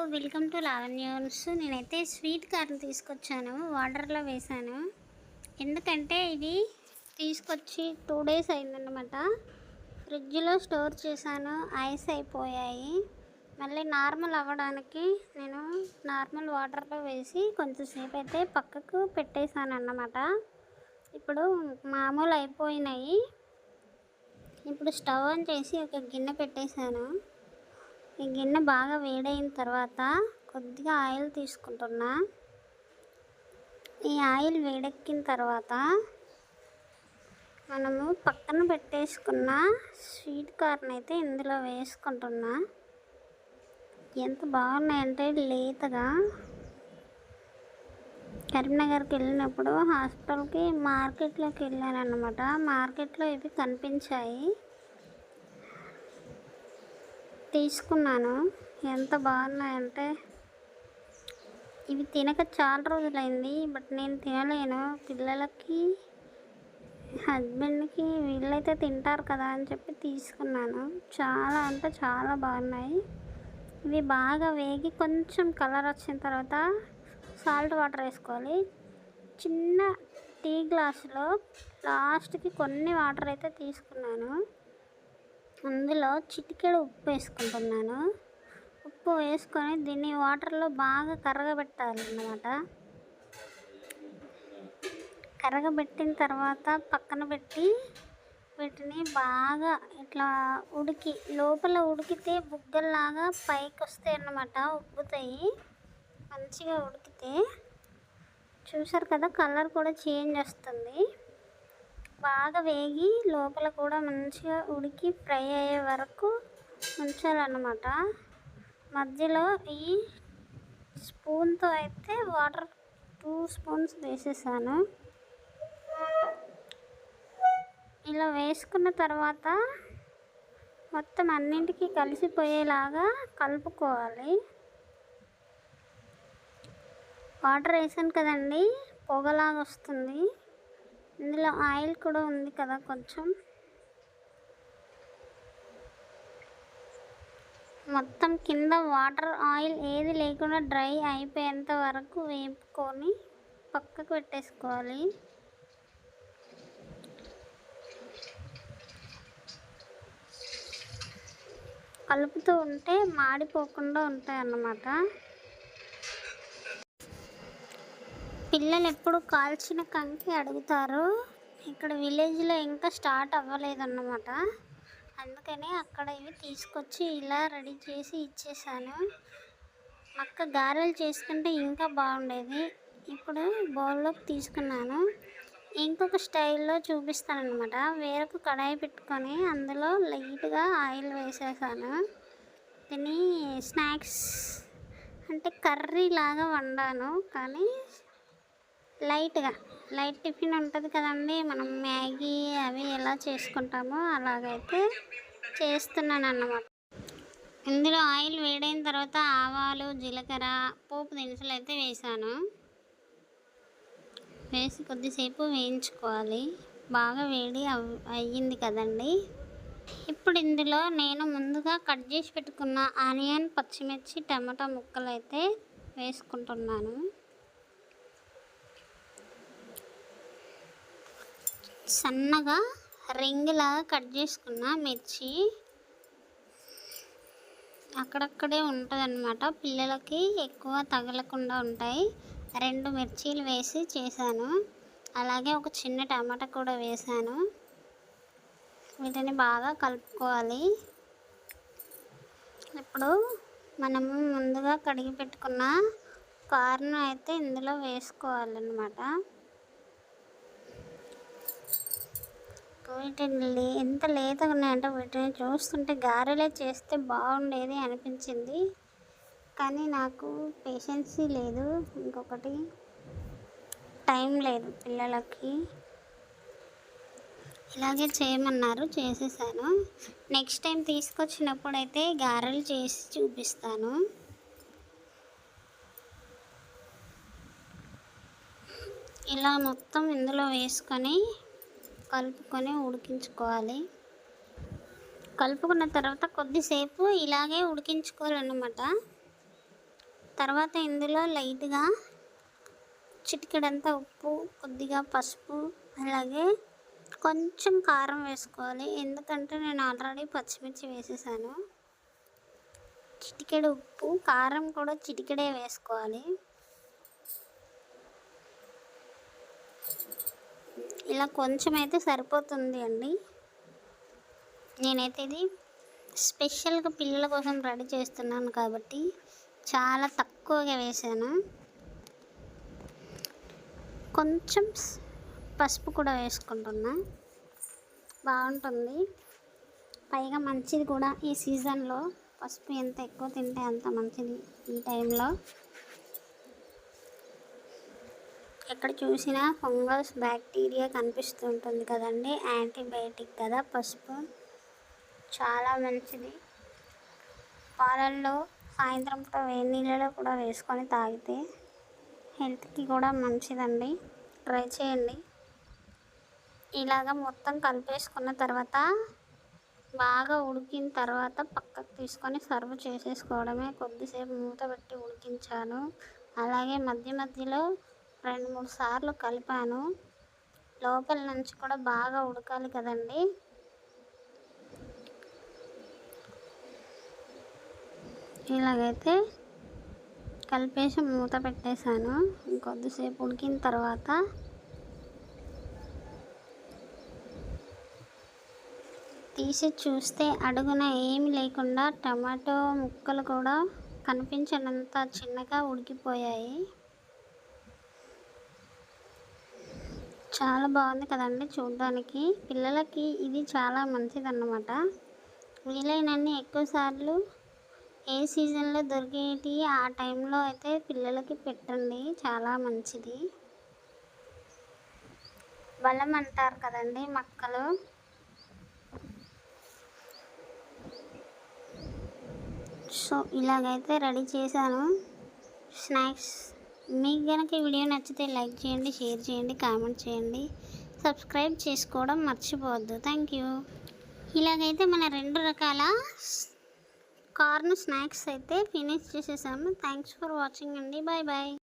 Hello welcome to లావణ్యూస్ నేనైతే sweet corn తీసుకొచ్చాను వాటర్లో వేసాను ఎందుకంటే ఇవి తీసుకొచ్చి టూ డేస్ అయిందనమాట ఫ్రిడ్జ్లో స్టోర్ చేశాను ఐస్ అయిపోయాయి. మళ్ళీ నార్మల్ అవ్వడానికి నేను నార్మల్ వాటర్లో వేసి కొంచెంసేపు అయితే పక్కకు పెట్టేశాను అన్నమాట ఇప్పుడు మామూలు అయిపోయినాయి. ఇప్పుడు స్టవ్ ఆన్ చేసి ఒక గిన్నె పెట్టేశాను. ఈ గిన్నె బాగా వేడైన తర్వాత కొద్దిగా ఆయిల్ తీసుకుంటున్నా. ఈ ఆయిల్ వేడెక్కిన తర్వాత మనము పక్కన పెట్టేసుకున్న స్వీట్ కార్న్ అయితే ఇందులో వేసుకుంటున్నా. ఎంత బాగున్నాయంటే లేతగా. కరీంనగర్కి వెళ్ళినప్పుడు హాస్పిటల్కి మార్కెట్లోకి వెళ్ళాను అనమాట మార్కెట్లో ఇవి కనిపించాయి. తీసుకున్నాను. ఎంత బాగున్నాయంటే ఇవి తినక చాలా రోజులైంది బట్ నేను తినలేను. పిల్లలకి హస్బెండ్కి వీళ్ళైతే తింటారు కదా అని చెప్పి తీసుకున్నాను. చాలా అంటే చాలా బాగున్నాయి. ఇవి బాగా వేగి కొంచెం కలర్ వచ్చిన తర్వాత సాల్ట్ వాటర్ వేసుకోవాలి. చిన్న టీ గ్లాసులో లాస్ట్కి కొన్ని వాటర్ అయితే తీసుకున్నాను. అందులో చిటికెడు ఉప్పు వేసుకుంటున్నాను. ఉప్పు వేసుకొని దీన్ని వాటర్లో బాగా కరగబెట్టాలి అన్నమాట. కరగబెట్టిన తర్వాత పక్కన పెట్టి వీటిని బాగా ఇట్లా ఉడికి లోపల ఉడికితే బుగ్గల్లాగా పైకి వస్తాయి అన్నమాట ఉబ్బుతాయి. మంచిగా ఉడికితే చూసారు కదా కలర్ కూడా చేంజ్ వస్తుంది. బాగా వేగి లోపల కూడా మంచిగా ఉడికి ఫ్రై అయ్యే వరకు ఉంచాలన్నమాట. మధ్యలో ఈ స్పూన్తో అయితే వాటర్ టూ స్పూన్స్ వేసేసాను. ఇలా వేసుకున్న తర్వాత మొత్తం అన్నింటికి కలిసిపోయేలాగా కలుపుకోవాలి. వాటర్ వేసాను కదండి పొగలాగా వస్తుంది. ఇందులో ఆయిల్ కూడా ఉంది కదా కొంచెం. మొత్తం కింద వాటర్ ఆయిల్ ఏది లేకుండా డ్రై అయిపోయేంత వరకు వేపుకొని పక్కకు పెట్టేసుకోవాలి. కలుపుతూ ఉంటే మాడిపోకుండా ఉంటాయి అన్నమాట పిల్లలు ఎప్పుడు కాల్చిన కంకి అడుగుతారు. ఇక్కడ విలేజ్లో ఇంకా స్టార్ట్ అవ్వలేదన్నమాట. అందుకని అక్కడ ఇవి తీసుకొచ్చి ఇలా రెడీ చేసి ఇచ్చేసాను. అక్క గారెలు చేసుకుంటే ఇంకా బాగుండేది. ఇప్పుడు బౌల్లోకి తీసుకున్నాను. ఇంకొక స్టైల్లో చూపిస్తాను అనమాట వేరొక కడాయి పెట్టుకొని అందులో లైట్గా ఆయిల్ వేసేసాను. దీన్ని స్నాక్స్ అంటే కర్రీ లాగా వండాను. కానీ లైట్గా లైట్ టిఫిన్ ఉంటుంది కదండి మనం మ్యాగీ అవి ఎలా చేసుకుంటామో అలాగైతే చేస్తున్నాను అన్నమాట ఇందులో ఆయిల్ వేడైన తర్వాత ఆవాలు జీలకర్ర పోపు దినుసులు అయితే వేసాను. వేసి కొద్దిసేపు వేయించుకోవాలి. బాగా వేడి అయ్యింది కదండి. ఇప్పుడు ఇందులో నేను ముందుగా కట్ చేసి పెట్టుకున్న ఆనియన్ పచ్చిమిర్చి టమాటా ముక్కలు అయితే వేసుకుంటున్నాను. సన్నగా రింగ్లాగా కట్ చేసుకున్న మిర్చి అక్కడక్కడే ఉంటుందన్నమాట. పిల్లలకి ఎక్కువ తగలకుండా ఉంటాయి. రెండు మిర్చీలు వేసి చేశాను. అలాగే ఒక చిన్న టమాటా కూడా వేసాను వీటిని బాగా కలుపుకోవాలి. ఇప్పుడు మనము ముందుగా కడిగి పెట్టుకున్న కార్న్ అయితే ఇందులో వేసుకోవాలన్నమాట. వీటిని ఎంత లేతగా ఉన్నాయంటే వీటిని చూస్తుంటే గారెలే చేస్తే బాగుండేది అనిపించింది. కానీ నాకు పేషెన్సీ లేదు. ఇంకొకటి టైం లేదు పిల్లలకి. ఇలాగే చేయమన్నారు చేసేసాను. నెక్స్ట్ టైం తీసుకొచ్చినప్పుడు అయితే గారెలు చేసి చూపిస్తాను. ఇలా మొత్తం ఇందులో వేసుకొని కలుపుకొని ఉడికించుకోవాలి. కలుపుకున్న తర్వాత కొద్దిసేపు ఇలాగే ఉడికించుకోవాలన్నమాట. తర్వాత ఇందులో లైట్గా చిటికెడంతా ఉప్పు కొద్దిగా పసుపు అలాగే కొంచెం కారం వేసుకోవాలి. ఎందుకంటే నేను ఆల్రెడీ పచ్చిమిర్చి వేసేసాను. చిటికెడు ఉప్పు కారం కూడా చిటికెడే వేసుకోవాలి. ఇలా కొంచెం అయితే సరిపోతుంది అండి. నేనైతే ఇది స్పెషల్గా పిల్లల కోసం రెడీ చేస్తున్నాను కాబట్టి చాలా తక్కువగా వేసాను. కొంచెం పసుపు కూడా వేసుకుంటున్నా. బాగుంటుంది. పైగా మంచిది కూడా ఈ సీజన్లో పసుపు ఎంత ఎక్కువ తింటే అంత మంచిది ఈ టైంలో. ఎక్కడ చూసినా ఫంగస్ బ్యాక్టీరియా కనిపిస్తూ ఉంటుంది కదండి. యాంటీబయాటిక్ కదా పసుపు. చాలా మంచిది. పాలల్లో సాయంత్రం పూట వేడి నీళ్ళలో కూడా వేసుకొని తాగితే హెల్త్కి కూడా మంచిదండి. ట్రై చేయండి. ఇలాగ మొత్తం కలిపేసుకున్న తర్వాత బాగా ఉడికిన తర్వాత పక్కకు తీసుకొని సర్వ్ చేసేసుకోవడమే. కొద్దిసేపు మూత పెట్టి ఉడికించాను. అలాగే మధ్య మధ్యలో రెండు మూడు సార్లు కలిపాను. లోపల నుంచి కూడా బాగా ఉడకాలి కదండి. ఇలాగైతే కలిపేసి మూత పెట్టేశాను. ఇంకొద్దిసేపు ఉడికిన తర్వాత తీసి చూస్తే అడుగున ఏమి లేకుండా టమాటో ముక్కలు కూడా కనిపించనంత చిన్నగా ఉడికిపోయాయి. చాలా బాగుంది కదండి చూడడానికి. పిల్లలకి ఇది చాలా మంచిదన్నమాట. వీలైనన్ని ఎక్కువసార్లు ఏ సీజన్లో దొరికేటి ఆ టైంలో అయితే పిల్లలకి పెట్టండి. చాలా మంచిది. బలం అంటారు కదండి మొక్కలు. సో ఇలాగైతే రెడీ చేశాను. స్నాక్స్ మీకు కనుక ఈ వీడియో నచ్చితే లైక్ చేయండి షేర్ చేయండి కామెంట్ చేయండి. సబ్స్క్రైబ్ చేసుకోవడం మర్చిపోవద్దు. Thank you. ఇలాగైతే మన రెండు రకాల కార్న్ స్నాక్స్ అయితే ఫినిష్ చేసేసాము. థ్యాంక్స్ ఫర్ వాచింగ్ అండి. Bye bye.